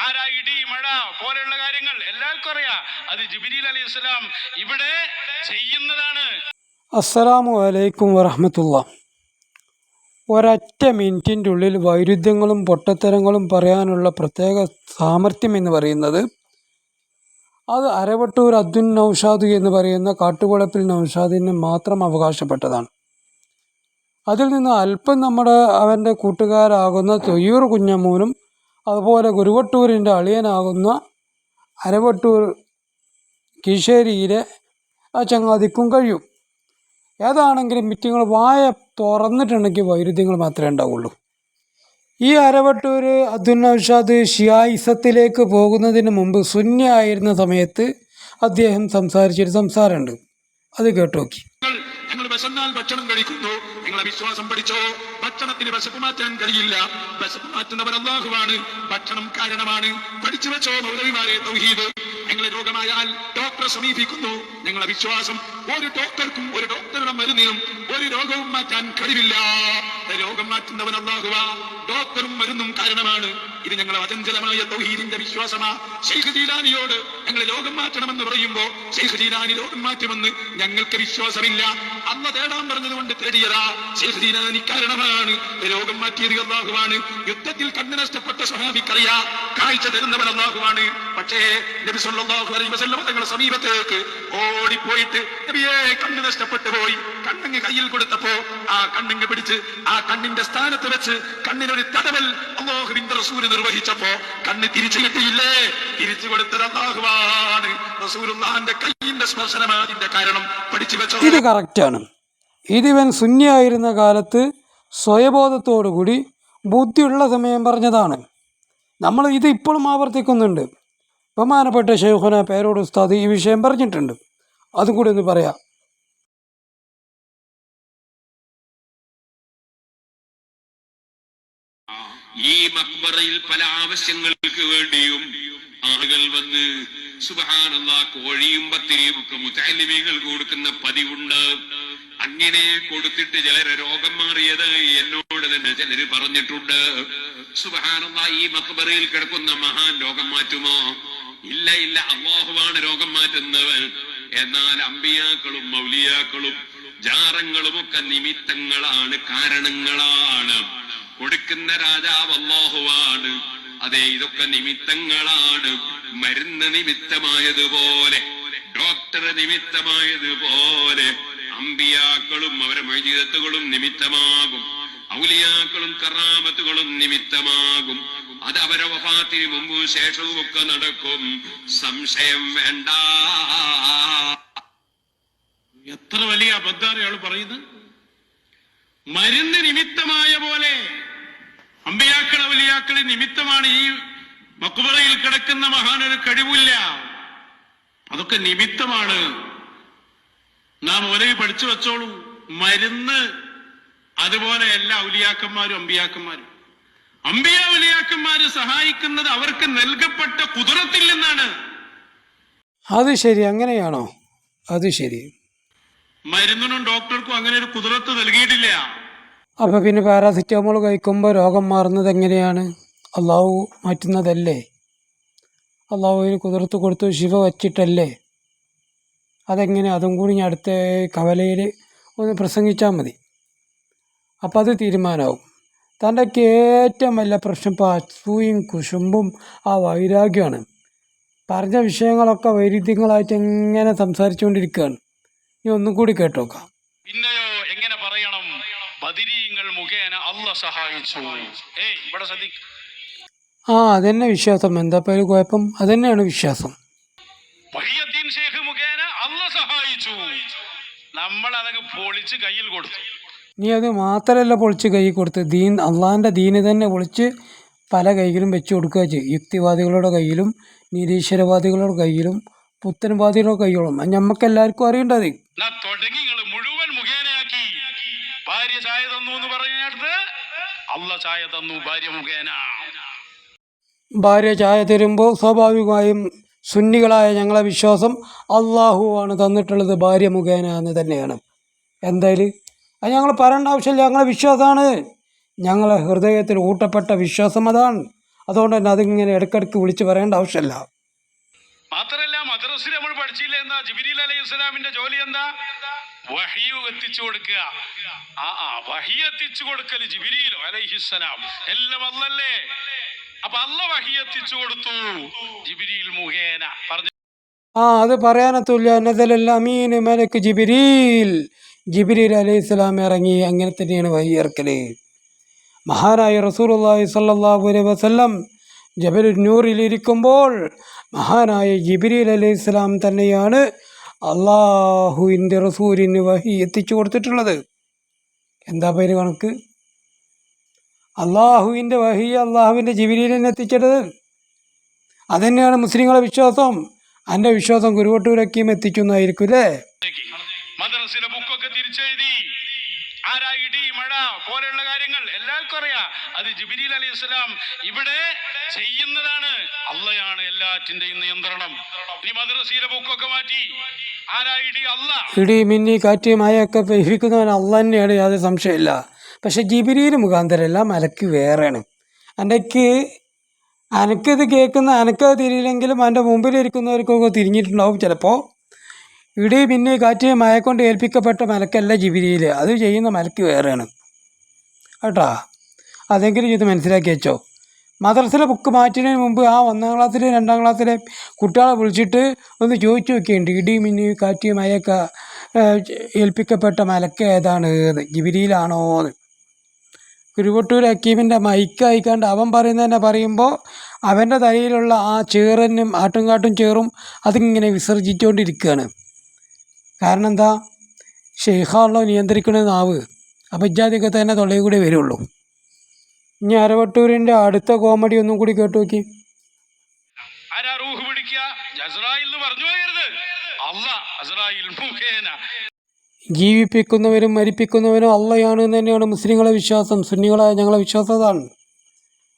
ആരാ ഇടി മഴ പോലെയുള്ള കാര്യങ്ങൾ എല്ലാവർക്കും അറിയാം. അത് ജിബിരിൽ അലി ഇസ്ലാം ഇവിടെ ചെയ്യുന്നതാണ്. അസ്സലാമു അലൈക്കും വറഹമത്തുള്ള. ഒരൊറ്റ മിനിറ്റിന്റെ ഉള്ളിൽ വൈരുദ്ധ്യങ്ങളും പൊട്ടത്തരങ്ങളും പറയാനുള്ള പ്രത്യേക സാമർഥ്യം എന്ന് പറയുന്നത് അത് അരവട്ടൂർ അദ്ദുൻ നൗഷാദ് എന്ന് പറയുന്ന കാട്ടുകുളപ്പിൽ നൗഷാദിന് മാത്രം അവകാശപ്പെട്ടതാണ്. അതിൽ നിന്ന് അല്പം നമ്മുടെ അവന്റെ കൂട്ടുകാരാകുന്ന തൊയ്യൂർ കുഞ്ഞമ്മൂനും അതുപോലെ ഗുരുവട്ടൂരിന്റെ അളിയനാകുന്ന അരവട്ടൂർ കീശേരിയിലെ ആ ചങ്ങാതിക്കും കഴിയും. ഏതാണെങ്കിലും മിറ്റിങ്ങൾ വായ തുറന്നിട്ടുണ്ടെങ്കിൽ വൈരുദ്ധ്യങ്ങൾ മാത്രമേ ഉണ്ടാവുള്ളൂ. ഈ അരവട്ടൂർ അബ്ദുൽ നൗഷാദ് ഷിയായിസത്തിലേക്ക് പോകുന്നതിന് മുമ്പ് സുന്നി സമയത്ത് അദ്ദേഹം സംസാരിച്ചൊരു സംസാരമുണ്ട്. അത് കേട്ടു നോക്കി. ഞങ്ങൾ വിശന്നാൽ ഭക്ഷണം കഴിക്കുന്നു. നിങ്ങളെ വിശ്വാസം പഠിച്ചോ? ഭക്ഷണത്തിന് വിശപ്പ് മാറ്റാൻ കഴിയില്ല. വിശപ്പ് മാറ്റുന്നവർ അള്ളാഹുവാണ് ഭക്ഷണം കാരണമാണ്. പഠിച്ചു വെച്ചോ മൗലവിമാരെ തൗഹീദ്. ഞങ്ങളെ രോഗമായാൽ ഡോക്ടറെ സമീപിക്കുന്നു. ഞങ്ങളെ വിശ്വാസം ഒരു ഡോക്ടർക്കും ഒരു ഡോക്ടറുടെ മരുന്നിനും ഒരു രോഗവും മാറ്റാൻ കഴിവില്ല. രോഗം മാറ്റുന്നവൻ അള്ളാഹുവ ഡോക്ടറും മരുന്നും കാരണമാണ്. ഇത് ഞങ്ങളെ അചഞ്ചലമായ തൗഹീദിന്റെ വിശ്വാസമാ. ഷെയ്ഖ് ജീലാനിയോട് ഞങ്ങളെ രോഗം മാറ്റണമെന്ന് പറയുമ്പോ ഷെയ്ഖ് ജീലാനി രോഗം മാറ്റുമെന്ന് ഞങ്ങൾക്ക് വിശ്വാസമില്ല. അന്ന് തേടാൻ പറഞ്ഞതുകൊണ്ട് തേടിയതാ ഷെയ്ഖ് ജീലാനി കാരണമാണ്. രോഗം മാറ്റിയത് അള്ളാഹുവാണ്. യുദ്ധത്തിൽ കണ്ണു നഷ്ടപ്പെട്ട സഹാബിക്കറിയ കാഴ്ച തരുന്നവൻ അള്ളാഹുവാണ്. പക്ഷേ നബി സല്ലല്ലാഹു അലൈഹി വസല്ലം തങ്ങളുടെ സമീപത്തേക്ക് ഓടിപ്പോയിട്ട് നബിയെ കണ്ണ് നഷ്ടപ്പെട്ടു പോയി. കണ്ണങ്ങ് കയ്യിൽ കൊടുത്തപ്പോ ആ കണ്ണങ്ങ് പിടിച്ച് ആ കണ്ണിന്റെ സ്ഥാനത്ത് വെച്ച് കണ്ണിനൊരു തടവൽ അള്ളാഹുവിന്റെ റസൂൽ നിർവഹിച്ചപ്പോ കണ്ണ് തിരിച്ചു കിട്ടിയില്ലേ? തിരിച്ചു കൊടുത്തത് അള്ളാഹുവാണ്. റസൂലുള്ളാന്റെ കയ്യിന്റെ സ്പർശനമാണ് അതിന്റെ കാരണം. പഠിച്ചു വെച്ചോ. ഇത് കറക്റ്റാണ് ഇതിവൻ സുന്നിയായിരുന്ന കാലത്ത് സ്വയബോധത്തോടുകൂടി ബുദ്ധിയുള്ള സമയം പറഞ്ഞതാണ്. നമ്മൾ ഇത് ഇപ്പോഴും ആവർത്തിക്കുന്നുണ്ട്. ബഹുമാനപ്പെട്ട ഷെയ്ഖുന പേരോട് ഉസ്താദ് ഈ വിഷയം പറഞ്ഞിട്ടുണ്ട്. അതും കൂടി ഒന്ന് പറയാം. ഈ മക്ബറയിൽ പല ആവശ്യങ്ങൾക്ക് വേണ്ടിയും ആളുകൾ വന്ന് സുബഹാനല്ല കോഴിയും പത്തിരിയും ഒക്കെ മുത്താലിമികൾ കൊടുക്കുന്ന പതിവുണ്ട്. അങ്ങനെ കൊടുത്തിട്ട് ചിലരെ രോഗം മാറിയത് എന്നോട് തന്നെ ചിലര് പറഞ്ഞിട്ടുണ്ട്. ഈ മക്ബറയിൽ കിടക്കുന്ന മഹാൻ രോഗം മാറ്റുമോ? ഇല്ല ഇല്ല അള്ളാഹുവാണ് രോഗം മാറ്റുന്നവൻ. എന്നാൽ അമ്പിയാക്കളും മൗലിയാക്കളും ജാറങ്ങളും ഒക്കെ നിമിത്തങ്ങളാണ് കാരണങ്ങളാണ്. കൊടുക്കുന്ന രാജാവ് അള്ളാഹുവാണ് അതെ ഇതൊക്കെ നിമിത്തങ്ങളാണ്. മരുന്ന് നിമിത്തമായതുപോലെ ഡോക്ടർ നിമിത്തമായതുപോലെ അമ്പിയാക്കളും അവരെ മൈജീതത്തുകളും നിമിത്തമാകും. ഔലിയാക്കളും കറാമത്തുകളും നിമിത്തമാകും. അത് അവരെ വഫാത്തിന് മുമ്പും ശേഷവും ഒക്കെ നടക്കും. സംശയം വേണ്ട. എത്ര വലിയ അബദ്ധാണ് പറയുന്നത്? മരുന്ന് നിമിത്തമായ പോലെ അമ്പയാക്കൾ അവലിയാക്കൾ നിമിത്തമാണ് ഈ മക്കുബറയിൽ കിടക്കുന്ന മഹാനൊരു കഴിവില്ല. അതൊക്കെ നിമിത്തമാണ്. നാം ഒരേ പഠിച്ചു വെച്ചോളൂ. മരുന്ന് അതുപോലെ എല്ലാ ഉലിയാക്കന്മാരും അമ്പിയാക്കന്മാരും. അമ്പിയ ഉലിയാക്കന്മാര് സഹായിക്കുന്നത് അവർക്ക് നൽകപ്പെട്ട കുതിരത്തിൽ നിന്നാണ്. അത് ശരി അങ്ങനെയാണോ? അത് ശരി. മരുന്നിനും ഡോക്ടർക്കും അങ്ങനെ ഒരു കുതിരത്ത് നൽകിയിട്ടില്ല. അപ്പൊ പിന്നെ പാരാസിറ്റമോൾ കഴിക്കുമ്പോൾ രോഗം മാറുന്നത് എങ്ങനെയാണ്? അള്ളാഹു മാറ്റുന്നതല്ലേ? അള്ളാഹുവിന് കുതിർത്ത് കൊടുത്തു ശിവ വച്ചിട്ടല്ലേ? അതെങ്ങനെ? അതും കൂടി ഞാൻ അടുത്ത കവലയിൽ ഒന്ന് പ്രസംഗിച്ചാൽ മതി. അപ്പം അത് തീരുമാനമാവും. തന്റെ ഏറ്റവും വലിയ പ്രശ്നം ഇപ്പോൾ അസൂയും കുശുമ്പും ആ വൈരാഗ്യമാണ്. പറഞ്ഞ വിഷയങ്ങളൊക്കെ വൈരുദ്ധ്യങ്ങളായിട്ട് എങ്ങനെ സംസാരിച്ചുകൊണ്ടിരിക്കുകയാണ്. ഇനി ഒന്നും കൂടി കേട്ടോക്കാം. പിന്നെയോ എങ്ങനെ പറയണം? ബദിരീങ്ങൾ മുഖേന അല്ല സഹായിച്ചു. ഏയ് ഇവിടെ ശ്രദ്ധിക്ക. ആ അതന്നെ വിശ്വാസം. എന്താ പേര് കുഴപ്പം? അതന്നെയാണ് വിശ്വാസം. മുഖേന അല്ല സഹായിച്ചു. നമ്മൾ അതങ്ങ് പൊളിച്ച് കയ്യിൽ കൊടുത്തു. നീ അത് മാത്രമല്ല പൊളിച്ച് കൈ കൊടുത്ത്. ദീൻ അള്ളാഹിന്റെ ദീന് തന്നെ പൊളിച്ച് പല കൈകളും വെച്ച് കൊടുക്കുക ചെയ്യും. യുക്തിവാദികളുടെ കയ്യിലും നിരീശ്വരവാദികളുടെ കയ്യിലും പുത്തൻവാദികളുടെ കൈകളും ഞമ്മക്ക് എല്ലാവർക്കും അറിയേണ്ടത് മുഴുവൻ മുഖേനയാക്കി. ഭാര്യ ചായ തന്നു എന്ന് പറഞ്ഞിടത്ത് അല്ല ചായ തന്നു ഭാര്യ മുഖേന. ഭാര്യ ചായ തരുമ്പോൾ സ്വാഭാവികമായും സുന്നികളായ ഞങ്ങളെ വിശ്വാസം അള്ളാഹുവാണ് തന്നിട്ടുള്ളത് ഭാര്യ മുഖേന എന്ന് തന്നെയാണ്. എന്തായാലും അത് ഞങ്ങൾ പറയേണ്ട ആവശ്യമില്ല. ഞങ്ങളെ വിശ്വാസമാണ്. ഞങ്ങളെ ഹൃദയത്തിൽ ഊട്ടപ്പെട്ട വിശ്വാസം അതാണ്. അതുകൊണ്ട് തന്നെ അതിങ്ങനെ ഇടയ്ക്കിടയ്ക്ക് വിളിച്ച് പറയേണ്ട ആവശ്യമില്ല. മാത്രല്ല മദ്രസിൽ നമ്മൾ പഠിച്ചില്ല എന്താ? ജിബിരി അലൈഹി സ്വലാമിന്റെ ജോലി എന്താ? വഹിയു എത്തിച്ചു കൊടുക്കുക. ആ ആ വഹി എത്തിച്ചു കൊടുക്കൽ ജിബിരിയിലോ അലൈഹിസ്സലാം എല്ലാം അല്ലല്ലേ അപ്പൊ വഹി കൊടുത്തു. ജിബിരിയിൽ മുഖേന. പറഞ്ഞു ആ അത് പറയാനത്തുല്ല. നസലൽ അമീൻ മലക്ക് ജിബിരീൽ ജിബിരീൽ അലൈഹി സ്വലാം ഇറങ്ങി. അങ്ങനെ തന്നെയാണ് വഹിയർക്കൽ മഹാനായ റസൂലുള്ളാഹി സ്വല്ലല്ലാഹു അലൈഹി വസല്ലം ജബലുൻ നൂറിലിരിക്കുമ്പോൾ മഹാനായ ജിബിരിൽ അലൈഹി സ്വലാം തന്നെയാണ് അള്ളാഹുവിന്റെ റസൂലിന് വഹി എത്തിച്ചു കൊടുത്തിട്ടുള്ളത്. എന്താ പേര് കണക്ക്? അള്ളാഹുവിന്റെ വഹി അള്ളാഹുവിന്റെ ജിബിരീലിനെ എത്തിച്ചത്. അതന്നെയാണ് മുസ്ലിങ്ങളുടെ വിശ്വാസം. എന്റെ വിശ്വാസം കുരുവട്ടൂരക്കിയും എത്തിക്കുന്നതായിരിക്കും അല്ലേ? മദ്രസിലെ ബുക്കൊക്കെ തിരിച്ചെഴുതി. ആരാ ഇടി മഴ പോലെയുള്ള കാര്യങ്ങൾ എല്ലാവർക്കും അറിയാം. അത് ജിബിരിൽ അലി ഇവിടെ ചെയ്യുന്നതാണ്. അള്ളയാണ് എല്ലാറ്റിന്റെയും നിയന്ത്രണം. ഇനി മദ്രസയിലെ ബുക്കൊക്കെ മാറ്റി. ആരാ ഇടി അല്ല ഇടി മിന്നി കാറ്റ് മായൊക്കെ പെയ്യിക്കുന്നവൻ അള്ള തന്നെയാണ് യാതൊരു സംശയമില്ല പക്ഷെ ജിബിരിയിൽ മുഖാന്തരമല്ല മലക്ക് വേറെയാണ്. അനക്ക് അനക്കത് കേൾക്കുന്ന അനക്കത് തിരിയില്ലെങ്കിലും എന്റെ മുമ്പിലിരിക്കുന്നവർക്കൊക്കെ തിരിഞ്ഞിട്ടുണ്ടാവും ചിലപ്പോൾ. ഇടി പിന്നെ കാറ്റ് മയക്കൊണ്ട് ഏൽപ്പിക്കപ്പെട്ട മലക്കല്ല ജിബിരിയിൽ. അത് ചെയ്യുന്ന മലക്ക് വേറെയാണ്. കേട്ടോ? അതെങ്കിലും ഇത് മനസ്സിലാക്കി വെച്ചോ. മദ്രസിലെ ബുക്ക് മാറ്റുന്നതിന് മുമ്പ് ആ ഒന്നാം ക്ലാസ്സിലെ രണ്ടാം ക്ലാസ്സിലെ കുട്ടികളെ വിളിച്ചിട്ട് ഒന്ന് ചോദിച്ചു നോക്കിയുണ്ട് ഇടി മിന്നി കാറ്റ് മയക്ക ഏൽപ്പിക്കപ്പെട്ട മലക്ക് ഏതാണ്? ജിബിരിയിലാണോ എന്ന്. കുരുവട്ടൂർ ഹക്കീമിന്റെ മൈക്ക് അയക്കാണ്ട് അവൻ പറയുന്നത് തന്നെ പറയുമ്പോൾ അവന്റെ തലയിലുള്ള ആ ചേറനും ആട്ടുംകാട്ടും ചേറും അതിങ്ങനെ വിസർജിച്ചുകൊണ്ടിരിക്കുകയാണ്. കാരണം എന്താ? ഷെയ്ഖാണല്ലോ നിയന്ത്രിക്കുന്ന നാവ്. അപ്പം ഇജാതിയൊക്കെ തന്നെ തൊള്ളയിൽ കൂടെ വരുള്ളൂ. ഇനി അരവട്ടൂരിന്റെ അടുത്ത കോമഡി ഒന്നും കൂടി കേട്ടു നോക്കി ആരാ റൂഹ് പിടിക്കുക അസ്രായിൽ എന്ന് പറഞ്ഞു പോകരുത് അല്ല അസ്രായിൽ മുഖേന ജീവിപ്പിക്കുന്നവരും മരിപ്പിക്കുന്നവരും അള്ളയാണ് എന്ന് തന്നെയാണ് മുസ്ലിങ്ങളെ വിശ്വാസം സുന്നികളായ ഞങ്ങളെ വിശ്വാസം അതാണ്.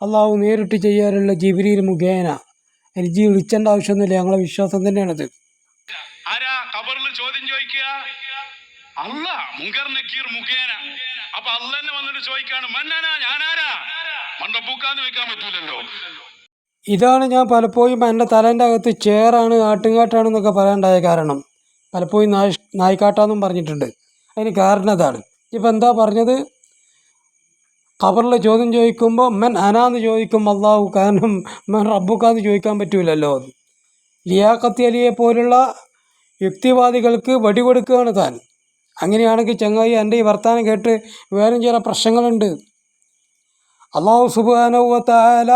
അള്ളാഹു നേരിട്ട് ചെയ്യാറുള്ള ജിബിരിയിൽ മുഖേന എനിക്ക് വിളിച്ചേണ്ട ആവശ്യമൊന്നുമില്ല ഞങ്ങളെ വിശ്വാസം തന്നെയാണത്. ആരാ ചോദ്യം ചോദിക്കുക? അല്ല മുങ്കർ നക്കീർ മുഖേന. അപ്പൊ അല്ല തന്നെ വന്നിട്ട് ചോദിക്കാണ് മന്നാനാ ഞാനാരാ? മണ്ടപ്പൂക്കാന്ന് വെക്കാൻ പറ്റൂലല്ലോ. ഇതാണ് ഞാൻ പലപ്പോഴും എന്റെ തലേന്റെ അകത്ത് ചേറാണ് ആട്ടുംകാട്ടാണെന്നൊക്കെ പറയാണ്ടായ കാരണം. പലപ്പോഴും നായ് നായ്ക്കാട്ടാന്നും പറഞ്ഞിട്ടുണ്ട്. അതിന് കാരണം അതാണ്. ഇപ്പം എന്താ പറഞ്ഞത്? ഖബറിൽ ചോദ്യം ചോദിക്കുമ്പോൾ മെൻ അനാന്ന് ചോദിക്കും അള്ളാഹു കാരണം മെൻ റബ്ബുക്കാന്ന് ചോദിക്കാൻ പറ്റൂലല്ലോ അത്. ലിയാഖത്തി അലിയെ പോലുള്ള യുക്തിവാദികൾക്ക് വടികൊടുക്കുകയാണ് താൻ. അങ്ങനെയാണെങ്കിൽ ചങ്ങായി എന്റെ ഈ വർത്തമാനം കേട്ട് വേറെ ചില പ്രശ്നങ്ങളുണ്ട്. അള്ളാഹു സുബാനുവത്തായാല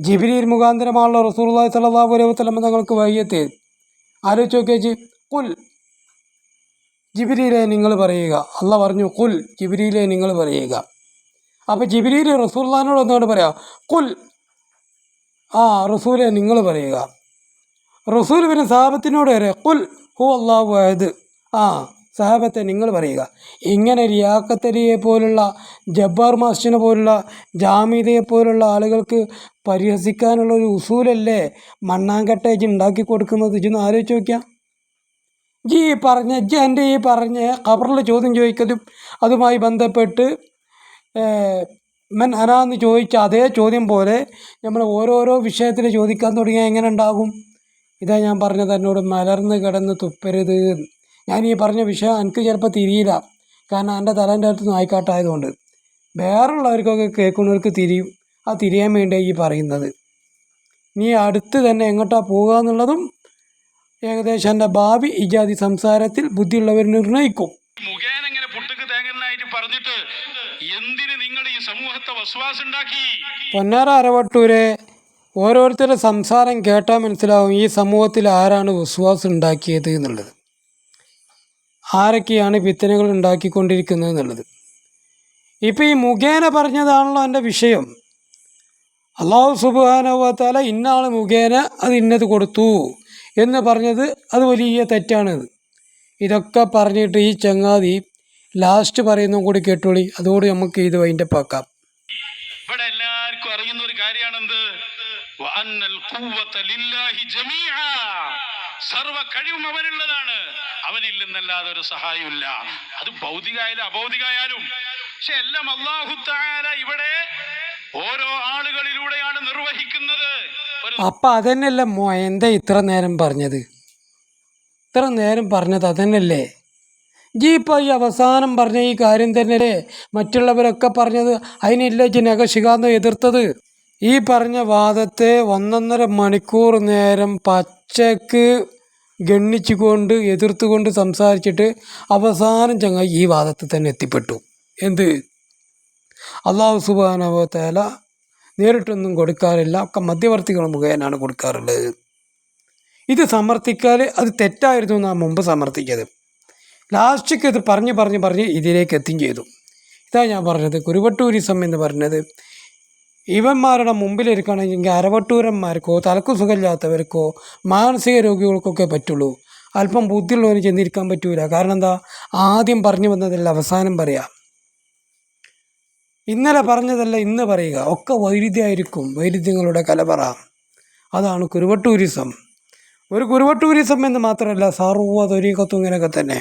ജിബിരി മുഖാന്തരമാണല്ലോ റസൂർലായി സല്ലാഹു അലൈഹി വസ്ലം തങ്ങൾക്ക് വൈകിയത്തേ ആലോചിച്ച് നോക്കിയേച്ച്. കുൽ ജിബിരിയിലെ നിങ്ങൾ പറയുക. അല്ല പറഞ്ഞു കുൽ ജിബിരിയിലെ നിങ്ങൾ പറയുക. അപ്പോൾ ജിബിരിയിൽ റസൂല്ലാനോട് ഒന്നുകൊണ്ട് പറയാം? കുൽ ആ റസൂലെ നിങ്ങൾ പറയുക. റസൂൽ പിന്നെ സാഹബത്തിനോട് വരെ കുൽ ഹു അള്ളാഹു അഹദ്. ആ സഹാബത്തെ നിങ്ങൾ പറയുക. ഇങ്ങനെ റിയാക്കത്തലിയെ പോലുള്ള ജബ്ബാർ മാസ്റ്റിനെ പോലുള്ള ജാമീതയെ പോലുള്ള ആളുകൾക്ക് പരിഹസിക്കാനുള്ള ഒരു ഉസൂലല്ലേ മണ്ണാങ്കട്ടേജ് ഉണ്ടാക്കി കൊടുക്കുന്നത്? ഇതിന്ന് ആലോചിച്ച് നോക്കിയാൽ ജി പറഞ്ഞ ജി എന്റെ ഈ പറഞ്ഞ ഖബറിൽ ചോദ്യം ചോദിക്കലും അതുമായി ബന്ധപ്പെട്ട് മൻ അനാന്ന് ചോദിച്ച അതേ ചോദ്യം പോലെ നമ്മൾ ഓരോരോ വിഷയത്തിൽ ചോദിക്കാൻ തുടങ്ങിയാൽ എങ്ങനെ ഉണ്ടാകും? ഇതാ ഞാൻ പറഞ്ഞത് എന്നോട് മലർന്ന് കിടന്ന് തുപ്പരുത്. ഞാൻ ഈ പറഞ്ഞ വിഷയം എനിക്ക് ചിലപ്പോൾ തിരിയില്ല. കാരണം എന്റെ തലേന്റെ അടുത്ത് നായിക്കാട്ടായതുകൊണ്ട്. വേറുള്ളവർക്കൊക്കെ കേൾക്കുന്നവർക്ക് തിരിയും. ആ തിരിയാൻ വേണ്ടിയാണ് ഈ പറയുന്നത്. നീ അടുത്ത് തന്നെ എങ്ങോട്ടാണ് പോകുക എന്നുള്ളതും ഏകദേശം എന്റെ ഭാവി ഇജാതി സംസാരത്തിൽ ബുദ്ധിയുള്ളവർ നിർണയിക്കും. പറഞ്ഞിട്ട് എന്തിന് നിങ്ങൾ ഈ സമൂഹത്തെ പൊന്നാറ അരവട്ടൂരെ ഓരോരുത്തരുടെ സംസാരം കേട്ടാൽ മനസ്സിലാവും ഈ സമൂഹത്തിൽ ആരാണ് വിശ്വാസം ഉണ്ടാക്കിയത് എന്നുള്ളത്. ആരൊക്കെയാണ് വിത്തനകൾ ഉണ്ടാക്കിക്കൊണ്ടിരിക്കുന്നത് എന്നുള്ളത്. ഇപ്പം ഈ മുഖേന പറഞ്ഞതാണല്ലോ എന്റെ വിഷയം. അള്ളാഹു സുബാനുവത്താല ഇന്നാൾ മുഖേന അത് ഇന്നത് കൊടുത്തു. എന്ന് പറഞ്ഞത് അത് വലിയ തെറ്റാണത്. ഇതൊക്കെ പറഞ്ഞിട്ട് ഈ ചങ്ങാതി ലാസ്റ്റ് പറയുന്നതും കൂടി കേട്ടോളി. അതോട് നമുക്ക് ഇത് വൈൻഡപ്പാക്കാം ഇവിടെ എല്ലാവർക്കും അറിയുന്ന ഒരു കാര്യമാണെന്ത്. സർവ കഴിവും അവനുള്ളതാണ്. അവനില്ലെന്നല്ലാതെ ഒരു സഹായമില്ല അത് ഭൗതികമായാലും അഭൗതികമായാലും പക്ഷെ എല്ലാം അള്ളാഹു താല ഇവിടെ ഓരോ ആളുകളിലൂടെയാണ് നിർവഹിക്കുന്നത്. അപ്പം അതന്നെയല്ലേ മോ എന്താ ഇത്ര നേരം പറഞ്ഞത്? ഇത്ര നേരം പറഞ്ഞത് അതന്നെയല്ലേ? ജി ഇപ്പോൾ ഈ അവസാനം പറഞ്ഞ ഈ കാര്യം തന്നെയല്ലേ മറ്റുള്ളവരൊക്കെ പറഞ്ഞത്? അതിനില്ല ജനക ശിഖാന്തം എതിർത്തത്? ഈ പറഞ്ഞ വാദത്തെ ഒന്നൊന്നര മണിക്കൂർ നേരം പച്ചക്ക് ഗണ്ണിച്ചുകൊണ്ട് എതിർത്തുകൊണ്ട് സംസാരിച്ചിട്ട് അവസാനം ചങ്ങായി ഈ വാദത്തിൽ തന്നെ എത്തിപ്പെട്ടു. എന്ത്? അള്ളാഹു സുബാനവത്തേല നേരിട്ടൊന്നും കൊടുക്കാറില്ല. ഒക്കെ മധ്യവർത്തികൾ മുഖേനയാണ് കൊടുക്കാറുള്ളത്. ഇത് സമർത്ഥിക്കാൽ അത് തെറ്റായിരുന്നു നാം മുമ്പ് സമർത്ഥിക്കത് ലാസ്റ്റിക്ക് ഇത് പറഞ്ഞ് പറഞ്ഞ് പറഞ്ഞ് ഇതിലേക്ക് എത്തുകയും ചെയ്തു. ഇതാ ഞാൻ പറഞ്ഞത്. കുരുവട്ടൂരിസം എന്ന് പറഞ്ഞത്. ഇവന്മാരുടെ മുമ്പിലിരിക്കണമെങ്കിൽ അരവട്ടൂരന്മാർക്കോ തലക്കു സുഖമില്ലാത്തവർക്കോ മാനസിക രോഗികൾക്കൊക്കെ പറ്റുള്ളൂ. അല്പം ബുദ്ധിയുള്ളവന് ചെന്നിരിക്കാൻ പറ്റൂല. കാരണം എന്താ? ആദ്യം പറഞ്ഞു വന്നതല്ല അവസാനം പറയാം. ഇന്നലെ പറഞ്ഞതല്ല ഇന്ന് പറയുക. ഒക്കെ വൈരുദ്ധ്യമായിരിക്കും വൈരുദ്ധ്യങ്ങളുടെ കലപറ അതാണ് കുരുവട്ടൂരിസം. ഒരു കുരുവട്ടൂരിസം എന്ന് മാത്രമല്ല സർവ തൊരീക്കത്തും ഇങ്ങനെയൊക്കെ തന്നെ.